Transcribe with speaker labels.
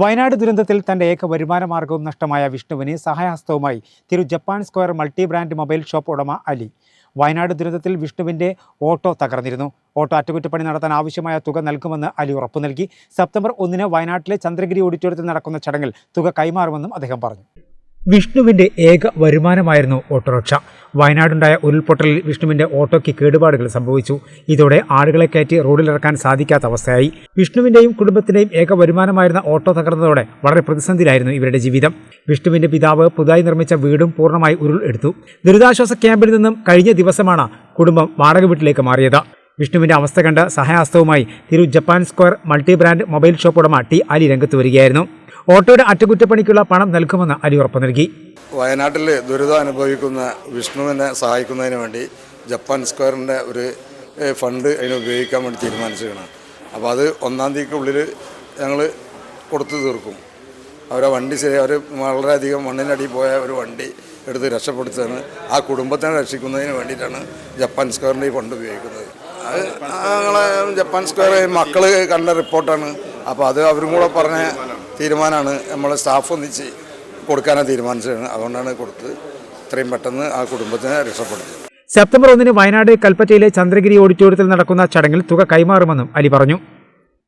Speaker 1: വയനാട് ദുരന്തത്തിൽ തന്റെ ഏക വരുമാന മാർഗവും നഷ്ടമായ വിഷ്ണുവിന് സഹായഹസ്തവുമായി Thiru Japan square multi brand mobile shop ഉടമ അലി. വയനാട് ദുരന്തത്തിൽ വിഷ്ണുവിന്റെ ഓട്ടോ തകർന്നിരുന്നു. ഓട്ടോ അറ്റകുറ്റപ്പണി നടത്താൻ ആവശ്യമായ തുക നൽകുമെന്ന് അലി ഉറപ്പു നൽകി. സെപ്റ്റംബർ ഒന്നിന് വയനാട്ടിലെ ചന്ദ്രഗിരി ഓഡിറ്റോറിയത്തിൽ നടക്കുന്ന ചടങ്ങിൽ തുക കൈമാറുമെന്നും അദ്ദേഹം പറഞ്ഞു. വിഷ്ണുവിന്റെ ഏക വരുമാനമായിരുന്നു ഓട്ടോറിക്ഷ. വയനാടുണ്ടായ ഉരുൾപൊട്ടലിൽ വിഷ്ണുവിന്റെ ഓട്ടോയ്ക്ക് കേടുപാടുകൾ സംഭവിച്ചു. ഇതോടെ ആളുകളെ കയറ്റി റോഡിലിറക്കാൻ സാധിക്കാത്ത അവസ്ഥയായി. വിഷ്ണുവിന്റെയും കുടുംബത്തിന്റെയും ഏക വരുമാനമായിരുന്ന ഓട്ടോ തകർന്നതോടെ വളരെ പ്രതിസന്ധിയിലായിരുന്നു ഇവരുടെ ജീവിതം. വിഷ്ണുവിന്റെ പിതാവ് പുതുതായി നിർമ്മിച്ച വീടും പൂർണമായി ഉരുൾ എടുത്തു. ദുരിതാശ്വാസ ക്യാമ്പിൽ നിന്നും കഴിഞ്ഞ ദിവസമാണ് കുടുംബം വാടക വീട്ടിലേക്ക് മാറിയത്. വിഷ്ണുവിന്റെ അവസ്ഥ കണ്ട് സഹായഹസ്തവുമായി Thiru Japan square multi brand mobile shop ഉടമ ടി അലി രംഗത്ത് വരികയായിരുന്നു. ഓട്ടോയുടെ അറ്റകുറ്റപ്പണിക്കുള്ള പണം നൽകുമെന്ന് അലി ഉറപ്പ് നൽകി.
Speaker 2: വയനാട്ടിൽ ദുരിതം അനുഭവിക്കുന്ന വിഷ്ണുവിനെ സഹായിക്കുന്നതിന് വേണ്ടി ജപ്പാൻ സ്ക്വയറിന്റെ ഒരു ഫണ്ട് അതിന് ഉപയോഗിക്കാൻ വേണ്ടി തീരുമാനിച്ചിരിക്കണം അപ്പോൾ അത് ഒന്നാം തീയതിക്കുള്ളിൽ ഞങ്ങൾ കൊടുത്തു തീർക്കും. അവരെ വണ്ടി ശരി അവർ വളരെയധികം മണ്ണിനടി പോയ ഒരു വണ്ടി എടുത്ത് രക്ഷപ്പെടുത്തുകയാണ് ആ കുടുംബത്തെ രക്ഷിക്കുന്നതിന് വേണ്ടിയിട്ടാണ് ജപ്പാൻ സ്ക്വയറിന്റെ ഈ ഫണ്ട് ഉപയോഗിക്കുന്നത്. അത് ഞങ്ങളെ ജപ്പാൻ സ്ക്വയർ മക്കൾ കണ്ട റിപ്പോർട്ടാണ്. അപ്പോൾ അത് അവരും കൂടെ പറഞ്ഞ തീരുമാനമാണ് നമ്മളെ സ്റ്റാഫ് ഒന്നിച്ച് കൊടുക്കാനാണ് തീരുമാനിച്ചത്. അതുകൊണ്ടാണ് കൊടുത്ത് ഇത്രയും പെട്ടെന്ന് ആ കുടുംബത്തിനെ രക്ഷപ്പെടുത്തിയത്.
Speaker 1: സെപ്റ്റംബർ ഒന്നിന് വയനാട് കൽപ്പറ്റയിലെ ചന്ദ്രഗിരി ഓഡിറ്റോറിയത്തിൽ നടക്കുന്ന ചടങ്ങിൽ തുക കൈമാറുമെന്നും അലി പറഞ്ഞു.